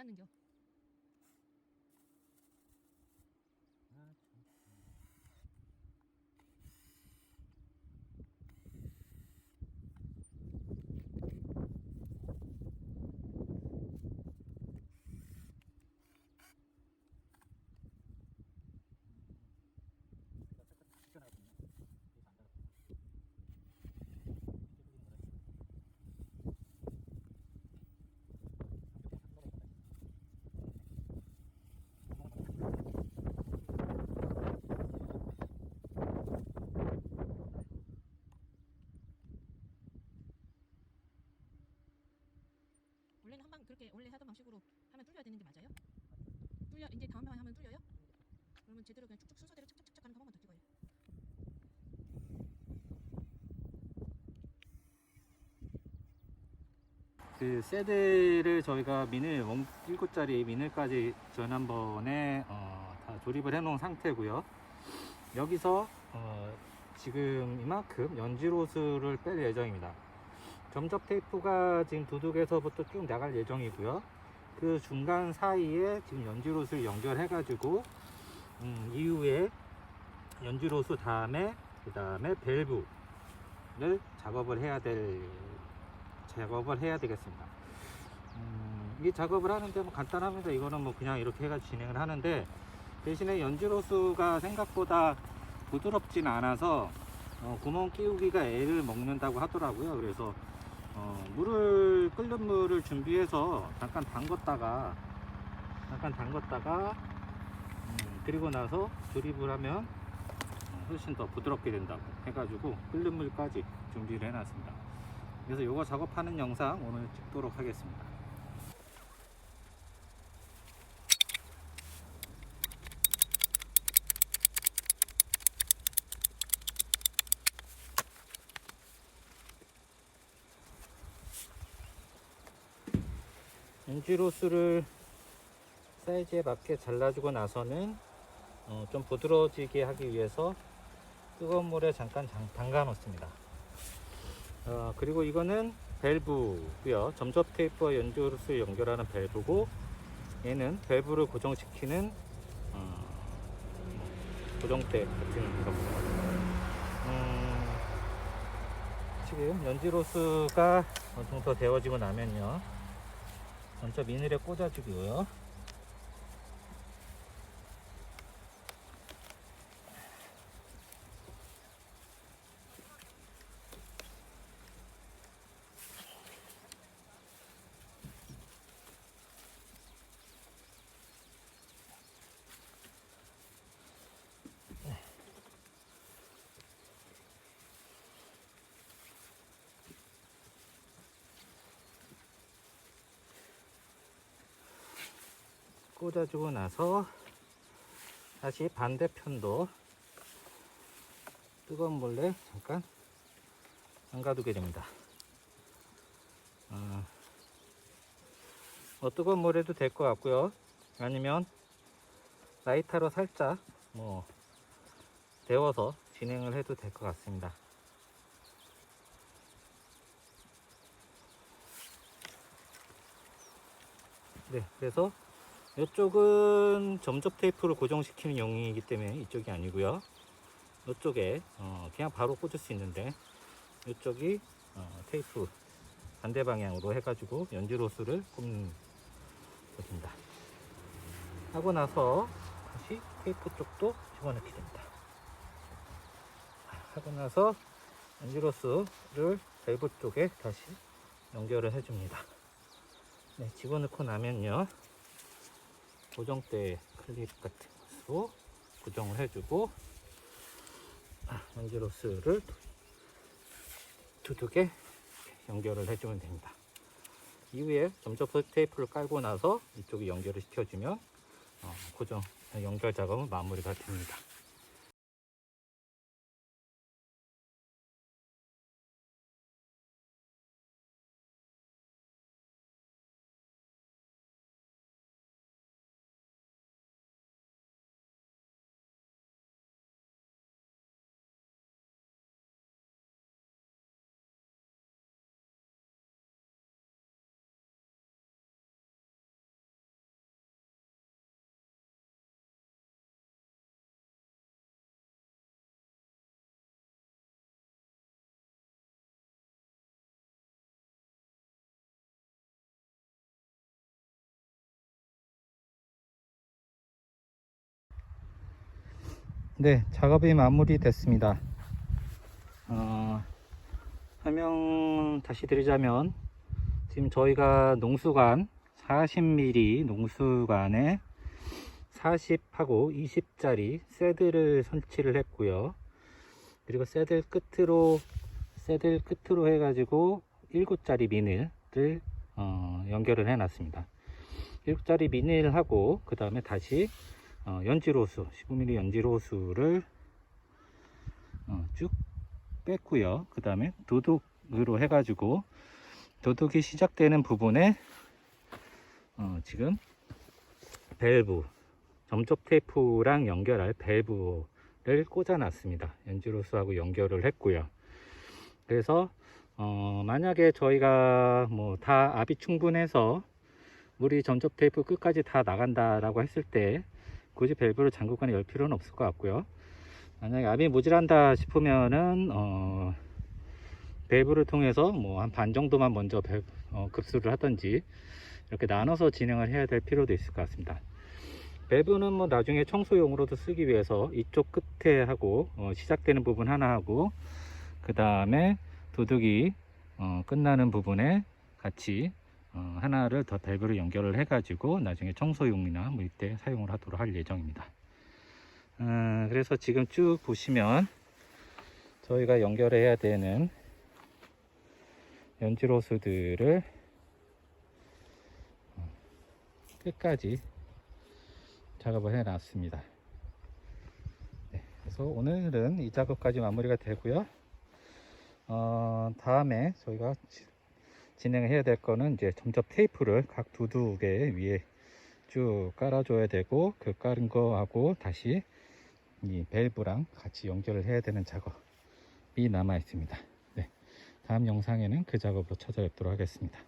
안 닿는겨. 아, 참. 제가 살짝 지켜놔야겠네요. 그래서 안 닿았구나. 이렇게 돌리는 거다, 이거. 원래는 한 방 그렇게 원래 하던 방식으로 하면 뚫려야 되는 게 맞아요? 뚫려 이제 다음 방 하면 뚫려요? 그러면 제대로 그냥 쭉쭉 순서대로 착착착착 하는 거 한 번만 더 찍어요. 그 세대를 저희가 미늘 원 7짜리 미늘까지 지난번에 어, 다 조립을 해놓은 상태고요. 여기서 어, 지금 이만큼 연지로스를 뺄 예정입니다. 점접 테이프가 지금 도둑에서부터 쭉 나갈 예정이고요. 그 중간 사이에 지금 연지로스를 연결해가지고 음, 이후에 연지로스 다음에 그 다음에 밸브를 작업을 해야 될 작업을 해야 되겠습니다. 음, 이 작업을 하는데 뭐 간단합니다. 이거는 뭐 그냥 이렇게 해가 진행을 하는데 대신에 연지로스가 생각보다 부드럽진 않아서 어, 구멍 끼우기가 애를 먹는다고 하더라고요. 그래서 어, 물을 끓는 물을 준비해서 잠깐 담궜다가 잠깐 담궜다가 음, 그리고 나서 조립을 하면 어, 훨씬 더 부드럽게 된다고 해가지고 끓는 물까지 준비를 해놨습니다. 그래서 요거 작업하는 영상 오늘 찍도록 하겠습니다. 엔지로스를 사이즈에 맞게 잘라주고 나서는 어, 좀 부드러워지게 하기 위해서 뜨거운 물에 잠깐 담가 놓습니다. 어, 그리고 이거는 밸브고요. 점접 테이프와 연주로스 연결하는 밸브고 얘는 밸브를 고정시키는 어, 고정대 같은 겁니다. 음, 지금 연지로스가 어느 정도 데워지고 나면요. 먼저 미늘에 꽂아주고요. 꽂아주고 나서 다시 반대편도 뜨거운 물에 잠깐 담가두게 됩니다. 어, 뭐 뜨거운 물에도 될 것 같고요. 아니면 라이터로 살짝 뭐 데워서 진행을 해도 될 것 같습니다. 네, 그래서 이쪽은 점접 테이프를 고정시키는 용이기 때문에 이쪽이 아니고요. 이쪽에 어, 그냥 바로 꽂을 수 있는데 이쪽이 어, 테이프 반대 방향으로 해가지고 연지로스를 꼽는 것입니다. 하고 나서 다시 테이프 쪽도 집어넣게 됩니다. 하고 나서 연지로스를 밸브 쪽에 다시 연결을 해줍니다. 네, 집어넣고 나면요. 고정대 클립 같은 것으로 고정을 해주고 아, 연지로스를 두둑에 연결을 해주면 됩니다. 이후에 점접 테이프를 깔고 나서 이쪽에 연결을 시켜주면 어, 고정 연결 작업은 마무리가 됩니다. 네, 작업이 마무리됐습니다. 어, 설명 다시 드리자면 지금 저희가 농수관 40mm 농수관에 40하고 20짜리 새들을 설치를 했고요. 그리고 새들 끝으로 새들 끝으로 해가지고 7짜리 비닐을 어, 연결을 해놨습니다. 7짜리 비닐하고 그 다음에 다시 어, 연지로수 15mm 연지로수를 어, 쭉 뺐고요. 그 다음에 도둑으로 해가지고 도둑이 시작되는 부분에 어, 지금 밸브 점적 테이프랑 연결할 밸브를 꽂아 놨습니다. 연지로수하고 연결을 했고요. 그래서 어, 만약에 저희가 뭐 다 압이 충분해서 물이 점적 테이프 끝까지 다 나간다 라고 했을 때 굳이 밸브를 장구간에 열 필요는 없을 것 같고요. 만약에 압이 모질한다 싶으면은 어, 밸브를 통해서 뭐 한 반 정도만 먼저 밸- 어, 급수를 하든지 이렇게 나눠서 진행을 해야 될 필요도 있을 것 같습니다. 밸브는 뭐 나중에 청소용으로도 쓰기 위해서 이쪽 끝에 하고 어, 시작되는 부분 하나 하고 그 다음에 도둑이 어, 끝나는 부분에 같이 어, 하나를 더 밸브를 연결을 해 가지고 나중에 청소용이나 뭐 이때 사용을 하도록 할 예정입니다. 어, 그래서 지금 쭉 보시면 저희가 연결해야 되는 연지로수들을 어, 끝까지 작업을 해 놨습니다. 네, 그래서 오늘은 이 작업까지 마무리가 되고요. 어, 다음에 저희가 지- 진행해야 될 거는 이제 점접 테이프를 각 두둑에 위에 쭉 깔아줘야 되고 그 깔은 거하고 다시 이 밸브랑 같이 연결을 해야 되는 작업이 남아 있습니다. 네, 다음 영상에는 그 작업으로 찾아뵙도록 하겠습니다.